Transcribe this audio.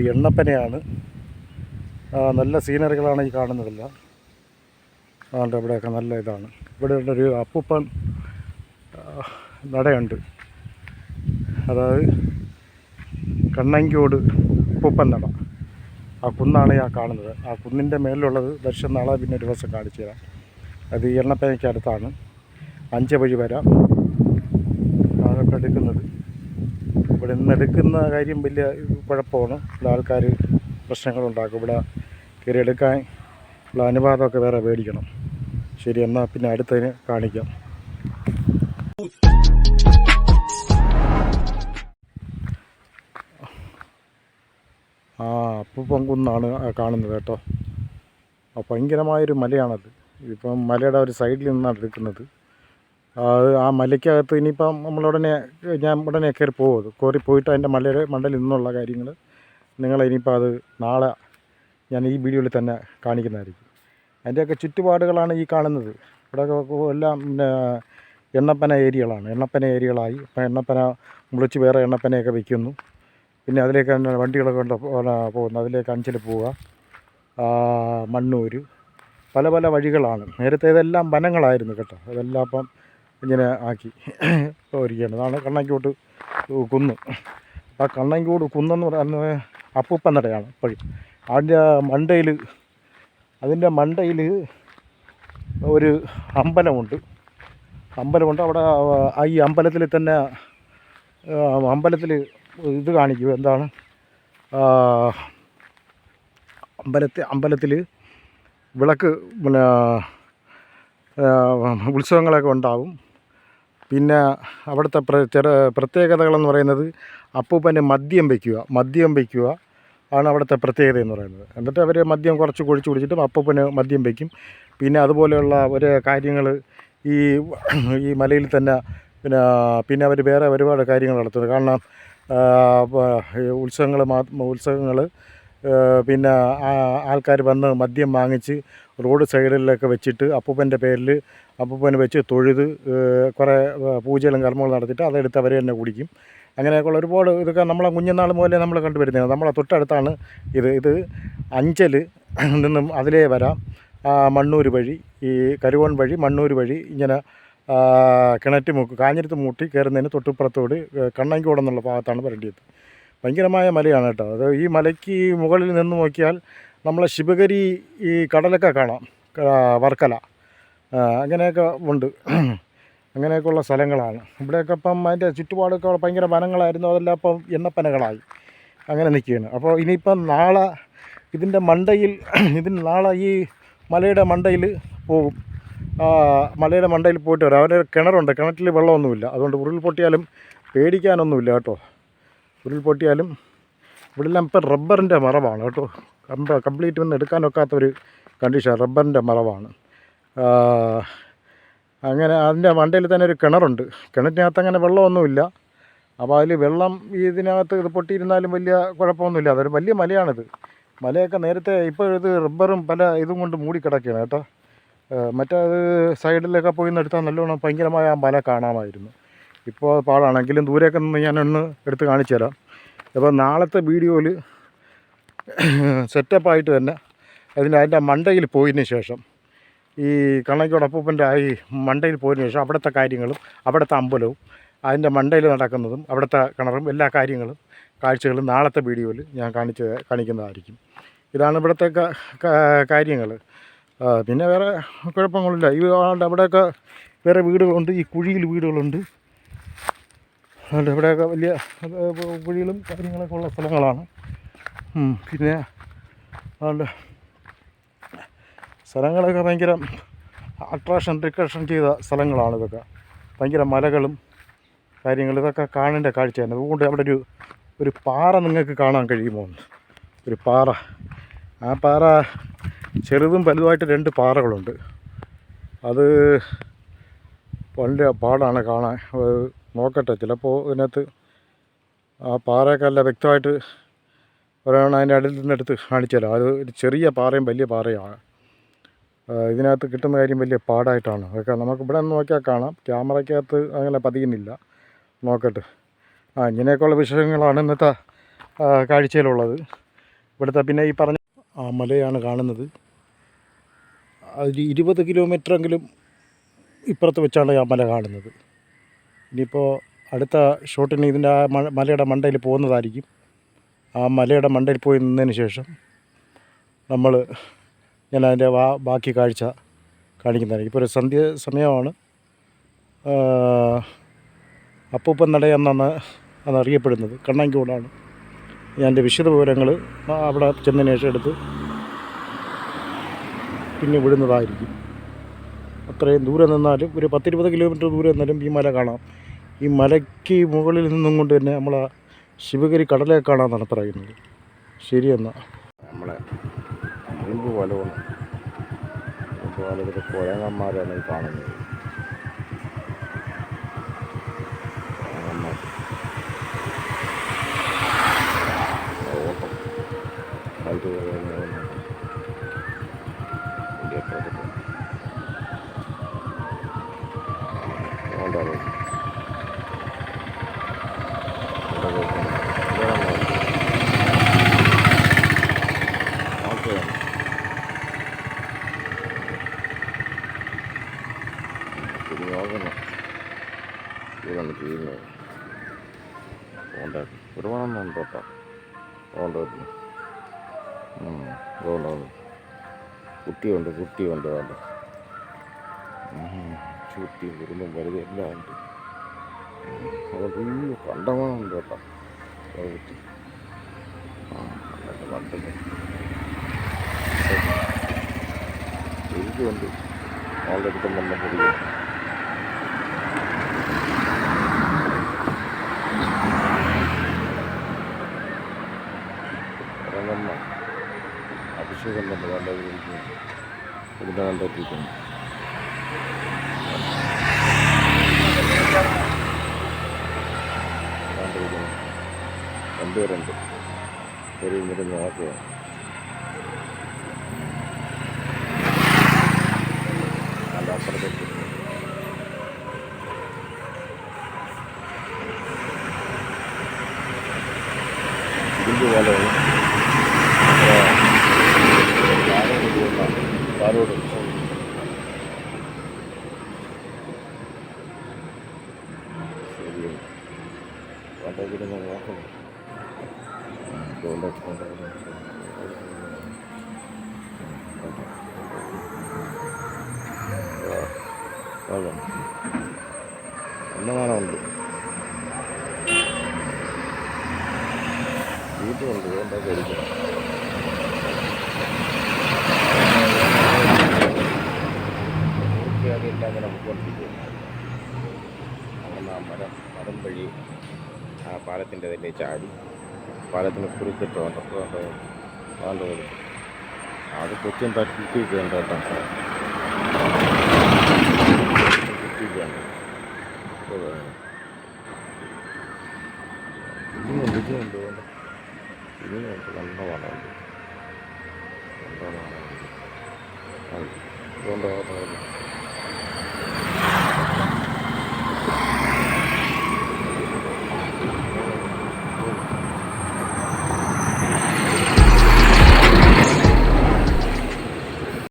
ഇത് എണ്ണപ്പനയാണ്. നല്ല സീനറികളാണ് ഈ കാണുന്നതെല്ലാം. അതുകൊണ്ട് ഇവിടെയൊക്കെ നല്ല ഇതാണ്. ഇവിടെ ഒരു അപ്പൂപ്പൻ നടയുണ്ട്. അതായത് കണ്ണങ്കിയോട് അപ്പൂപ്പൻ നട. ആ കുന്നാണ് ഞാൻ കാണുന്നത്. ആ കുന്നിന്റെ മേലിലുള്ളത് ദർശനം നാളെ പിന്നെ ഒരു ദിവസം കാണിച്ചു തരാം. അത് ഈ എണ്ണപ്പനയ്ക്ക് അടുത്താണ്. അഞ്ച് വഴി വരാം. അതൊക്കെ എടുക്കുന്നത്. ഇവിടെ നിന്ന് എടുക്കുന്ന കാര്യം വലിയ കുഴപ്പമാണ്. ഇവിടെ ആൾക്കാർ പ്രശ്നങ്ങളുണ്ടാക്കും. ഇവിടെ കയറി എടുക്കാൻ ഉള്ള അനുവാദമൊക്കെ വേറെ മേടിക്കണം. ശരി എന്നാൽ പിന്നെ അടുത്തതിന് കാണിക്കാം. ആ അപ്പം കുന്നാണ് കാണുന്നത് കേട്ടോ. ഭയങ്കരമായൊരു മലയാണത്. ഇപ്പം മലയുടെ ഒരു സൈഡിൽ നിന്നാണ് എടുക്കുന്നത്. ആ മലയ്ക്കകത്ത് ഇനിയിപ്പം നമ്മളുടനെ ഞാൻ ഉടനെ കയറി പോകും കയറി പോയിട്ട് അതിന്റെ മലയുടെ മണ്ടയിൽ നിന്നുള്ള കാര്യങ്ങൾ നിങ്ങളെ ഇനിയിപ്പോൾ അത് നാളെ ഞാൻ ഈ വീഡിയോയിൽ തന്നെ കാണിക്കുന്നതായിരിക്കും. അതിന്റെയൊക്കെ ചുറ്റുപാടുകളാണ് ഈ കാണുന്നത്. ഇവിടെ എല്ലാം പിന്നെ എണ്ണപ്പന ഏരിയകളാണ്. എണ്ണപ്പന ഏരിയകളായി. ഇപ്പം എണ്ണപ്പന മുളിച്ച് വേറെ എണ്ണപ്പനയൊക്കെ വയ്ക്കുന്നു പിന്നെ അതിലേക്ക് വണ്ടികളൊക്കെ കൊണ്ട് പോകുന്നു അതിലേക്ക് അഞ്ചൽ പോവുക. ആ, മണ്ണൂർ പല പല വഴികളാണ്. നേരത്തെ ഇതെല്ലാം വനങ്ങളായിരുന്നു കേട്ടോ. അതെല്ലാം അപ്പം ഇങ്ങനെ ആക്കി ഒരുക്കുകയാണ് അതാണ് കണ്ണാങ്കോട്ട് കുന്ന്. ആ കണ്ണാങ്കോട് കുന്നെന്ന് പറയുന്നത് അപ്പൂപ്പൻ നടയാണ് ഇപ്പോഴും. അതിന്റെ മണ്ടയിൽ അതിന്റെ മണ്ടയിൽ ഒരു അമ്പലമുണ്ട്. അമ്പലമുണ്ട്. അവിടെ ഈ അമ്പലത്തിൽ തന്നെ അമ്പലത്തിൽ ഇത് കാണിക്കും. എന്താണ്? അമ്പലത്തെ അമ്പലത്തിൽ അമ്പലത്തിൽ വിളക്ക് പിന്നെ ഉത്സവങ്ങളൊക്കെ ഉണ്ടാവും. പിന്നെ അവിടുത്തെ പ്രത്യേകതകളെന്ന് പറയുന്നത് അപ്പൂപ്പന് മദ്യം വയ്ക്കുക മദ്യം വയ്ക്കുക ആണ് അവിടുത്തെ പ്രത്യേകത എന്ന് പറയുന്നത്. എന്നിട്ട് അവർ മദ്യം കുറച്ച് കുഴിച്ച് കുടിച്ചിട്ട് അപ്പൂപ്പന് മദ്യം വയ്ക്കും പിന്നെ അതുപോലെയുള്ള ഒരു കാര്യങ്ങൾ ഈ ഈ മലയിൽ തന്നെ പിന്നെ പിന്നെ അവർ വേറെ ഒരുപാട് കാര്യങ്ങൾ നടത്തുന്നത്. കാരണം ഉത്സവങ്ങൾ ഉത്സവങ്ങൾ പിന്നെ ആൾക്കാർ വന്ന് മദ്യം വാങ്ങിച്ച് റോഡ് സൈഡിലൊക്കെ വെച്ചിട്ട് അപ്പൂപ്പന്റെ പേരിൽ അപ്പൂപ്പന് വെച്ച് തൊഴുത് കുറേ പൂജകളും കർമ്മങ്ങളും നടത്തിയിട്ട് അതെടുത്ത് അവർ തന്നെ കുടിക്കും. അങ്ങനെയൊക്കെയുള്ള ഒരുപാട് ഇതൊക്കെ നമ്മളെ കുഞ്ഞുനാൾ മുതലേ നമ്മൾ കണ്ടുവരുന്നത് നമ്മളെ തൊട്ടടുത്താണ് ഇത്. ഇത് അഞ്ചൽ നിന്നും അതിലേ വരാം. മണ്ണൂർ വഴി ഈ കരുവൺ വഴി മണ്ണൂർ വഴി ഇങ്ങനെ കിണറ്റ് മുക്ക് കാഞ്ഞിരത്ത് മൂട്ടി കയറുന്നതിന് തൊട്ടുപ്പുറത്തോട് കണ്ണങ്കോട് എന്നുള്ള ഭാഗത്താണ് വരേണ്ടത് ഭയങ്കരമായ മലയാണ് കേട്ടോ. അത് ഈ മലയ്ക്ക് മുകളിൽ നിന്ന് നോക്കിയാൽ നമ്മളെ ശിവഗരി ഈ കടലൊക്കെ കാണാം. വർക്കല. അങ്ങനെയൊക്കെ ഉണ്ട്. അങ്ങനെയൊക്കെയുള്ള സ്ഥലങ്ങളാണ്. ഇവിടെയൊക്കെ ഇപ്പം അതിന്റെ ചുറ്റുപാടൊക്കെ ഭയങ്കര വനങ്ങളായിരുന്നു. അതെല്ലാം ഇപ്പം എണ്ണപ്പനകളായി. അങ്ങനെ നിൽക്കുകയാണ്. അപ്പോൾ ഇനിയിപ്പം നാളെ ഇതിന്റെ മണ്ടയിൽ ഇതിന് നാളെ ഈ മലയുടെ മണ്ടയിൽ പോകും. മലയുടെ മണ്ടയിൽ പോയിട്ട് വരാം. അവന്റെ കിണറുണ്ട്. കിണറ്റിൽ വെള്ളമൊന്നുമില്ല. അതുകൊണ്ട് ഉരുൾ പൊട്ടിയാലും പേടിക്കാനൊന്നുമില്ല കേട്ടോ. ഉരുൾ പൊട്ടിയാലും ഇവിടെല്ലാം ഇപ്പം റബ്ബറിന്റെ മറവാണ് കേട്ടോ. കംപ്ലീറ്റ് ഒന്നും എടുക്കാനൊക്കാത്തൊരു കണ്ടീഷൻ റബ്ബറിന്റെ മറവാണ്. അങ്ങനെ അതിന്റെ മണ്ടയിൽ തന്നെ ഒരു കിണറുണ്ട്. കിണറ്റിനകത്ത് അങ്ങനെ വെള്ളമൊന്നുമില്ല. അപ്പോൾ അതിൽ വെള്ളം ഇതിനകത്ത് ഇത് പൊട്ടിയിരുന്നാലും വലിയ കുഴപ്പമൊന്നുമില്ല. അതൊരു വലിയ മലയാണിത്. മലയൊക്കെ നേരത്തെ ഇപ്പോൾ ഇത് റബ്ബറും പല ഇതും കൊണ്ട് മൂടിക്കിടക്കുകയാണ് കേട്ടോ. മറ്റേ സൈഡിലൊക്കെ പോയി നിന്നെടുത്താൽ നല്ലോണം ഭയങ്കരമായ ആ മല കാണാമായിരുന്നു. ഇപ്പോൾ പാടാണെങ്കിലും ദൂരെയൊക്കെ നിന്ന് ഞാനൊന്ന് എടുത്ത് കാണിച്ചു തരാം. അപ്പോൾ നാളത്തെ വീഡിയോയിൽ സെറ്റപ്പായിട്ട് തന്നെ അതിന്റെ അതിന്റെ മണ്ടയിൽ പോയതിന് ശേഷം ഈ കണ്ണയ്ക്കോട് അപ്പൂപ്പന്റെ ആ ഈ മണ്ടയിൽ പോയതിനു ശേഷം അവിടുത്തെ കാര്യങ്ങളും അവിടുത്തെ അമ്പലവും അതിന്റെ മണ്ടയിൽ നടക്കുന്നതും അവിടുത്തെ കിണറും എല്ലാ കാര്യങ്ങളും കാഴ്ചകളും നാളത്തെ വീഡിയോയിൽ ഞാൻ കാണിച്ച് കാണിക്കുന്നതായിരിക്കും. ഇതാണ് ഇവിടുത്തെ കാര്യങ്ങൾ. പിന്നെ വേറെ കുഴപ്പങ്ങളില്ല. ഈ അവിടെയൊക്കെ വേറെ വീടുകളുണ്ട്. ഈ കുഴിയിൽ വീടുകളുണ്ട്. അതുകൊണ്ട് ഇവിടെയൊക്കെ വലിയ കുഴികളും കാര്യങ്ങളൊക്കെ ഉള്ള സ്ഥലങ്ങളാണ്. പിന്നെ അതുകൊണ്ട് സ്ഥലങ്ങളൊക്കെ ഭയങ്കര അട്രാക്ഷൻ റിക്കഷൻ ചെയ്ത സ്ഥലങ്ങളാണ് ഇതൊക്കെ. ഭയങ്കര മലകളും കാര്യങ്ങളും ഇതൊക്കെ കാണേണ്ട കാഴ്ചയാണ് അതുകൊണ്ട് അവിടെ ഒരു ഒരു പാറ നിങ്ങൾക്ക് കാണാൻ കഴിയുമോ? ഒരു പാറ. ആ പാറ ചെറുതും വലുതുമായിട്ട് രണ്ട് പാറകളുണ്ട്. അത് വളരെ പാടാണ് കാണാൻ. നോക്കട്ടെ ചിലപ്പോൾ ഇതിനകത്ത് ആ പാറയൊക്കെ അല്ല വ്യക്തമായിട്ട് ഒരാണ് അതിന്റെ അടുത്ത് നിന്നെടുത്ത് കാണിച്ചാലോ അത് ഒരു ചെറിയ പാറയും വലിയ പാറയാണ് ആ, ഇതിനകത്ത് കിട്ടുന്ന കാര്യം വലിയ പാടായിട്ടാണ്. അതൊക്കെ നമുക്ക് ഇവിടെ നോക്കിയാൽ കാണാം. ക്യാമറയ്ക്കകത്ത് അങ്ങനെ പതിയുന്നില്ല. നോക്കട്ടെ. ആ ഇങ്ങനെയൊക്കെയുള്ള വിഷയങ്ങളാണ് ഇന്നത്തെ കാഴ്ചയിലുള്ളത്. ഇവിടുത്തെ പിന്നെ ഈ പറഞ്ഞ ആ മലയാണ് കാണുന്നത്. ഒരു ഇരുപത് കിലോമീറ്ററെങ്കിലും ഇപ്പുറത്ത് വെച്ചാണ് ആ മല കാണുന്നത്. ഇനിയിപ്പോൾ അടുത്ത ഷോട്ടിന് ഇതിന്റെ ആ മലയുടെ മണ്ടയിൽ പോകുന്നതായിരിക്കും. ആ മലയുടെ മണ്ടയിൽ പോയി നിന്നതിന് ശേഷം നമ്മൾ ഞാൻ അതിന്റെ വാ ബാക്കി കാഴ്ച കാണിക്കുന്നതാണ് ഇപ്പോൾ ഒരു സന്ധ്യ സമയമാണ്. അപ്പൂപ്പൻ നട എന്നാണ് അത് അറിയപ്പെടുന്നത്. കണ്ണാങ്കിയോടാണ് ഞാൻ എന്റെ വിശദ വിവരങ്ങൾ അവിടെ ചെന്നതിന് ശേഷം എടുത്ത് പിന്നെ വിടുന്നതായിരിക്കും. അത്രയും ദൂരെ നിന്നാലും ഒരു പത്തിരുപത് കിലോമീറ്റർ ദൂരെ നിന്നാലും ഈ മല കാണാം. ഈ മലയ്ക്ക് മുകളിൽ നിന്നും കൊണ്ട് തന്നെ നമ്മൾ ശിവഗിരി കടലേ കാണാമെന്നാണ് പറയുന്നത്. ശരിയെന്നാൽ ഇരുമ്പ് പോലെ കൊണ്ട് ഇരുമ്പ് പോലെ ഇതൊക്കെ കുരങ്ങന്മാരാണ് ഈ കാണുന്നത്. ഓട്ടം പ്രകൃതി അതുകൊണ്ടാണ് ഇവിടെ കേൾക്കുന്നത്. ഓക്കെ ഇത് യോഗമാണ് ചെയ്യുന്നത് കോണ്ടാക്ട് ഒരുപാടൊന്നും ഉണ്ട് കേട്ടോ കോണ്ടാക്ട് അതുകൊണ്ടാണ് കുട്ടിയുണ്ട് കുട്ടിയുണ്ട് വേണ്ട ചുറ്റിയും കുറുമ്പും വലുതും എല്ലാം ഉണ്ട്. അതുകൊണ്ട് ഈ കണ്ടമാനുണ്ട് കേട്ടോ. കുട്ടി. ആ അതൊക്കെ കണ്ടത് എനിക്കുണ്ട് ആളുടെ അടുത്ത് போட்டிருக்கோம் ரெண்டு ரெண்டு பெரிய முடிஞ்ச ஓகே அந்த அப்புறத்துக்கு குண்டு வேலை காரோடு അതെ അന്നമാനമുണ്ട് വീട്ടിലുണ്ട് എന്താ കഴിക്കണം പൂർത്തിയാക്കിയില്ല അങ്ങനെ നമുക്കൊണ്ടിരിക്കും അങ്ങനെ ആ മരം മരം വഴി ആ പാലത്തിന്റെ അതിലെ ചാടി. പാലത്തിന് കുറുക്കിട്ട് വന്നപ്പോൾ വേണ്ട വരും അത് കൊച്ചിൻ തട്ടിക്കേണ്ട കേട്ടോ വേണ്ട നല്ല വളമുണ്ട് നല്ല വളമുണ്ട് അതുകൊണ്ട്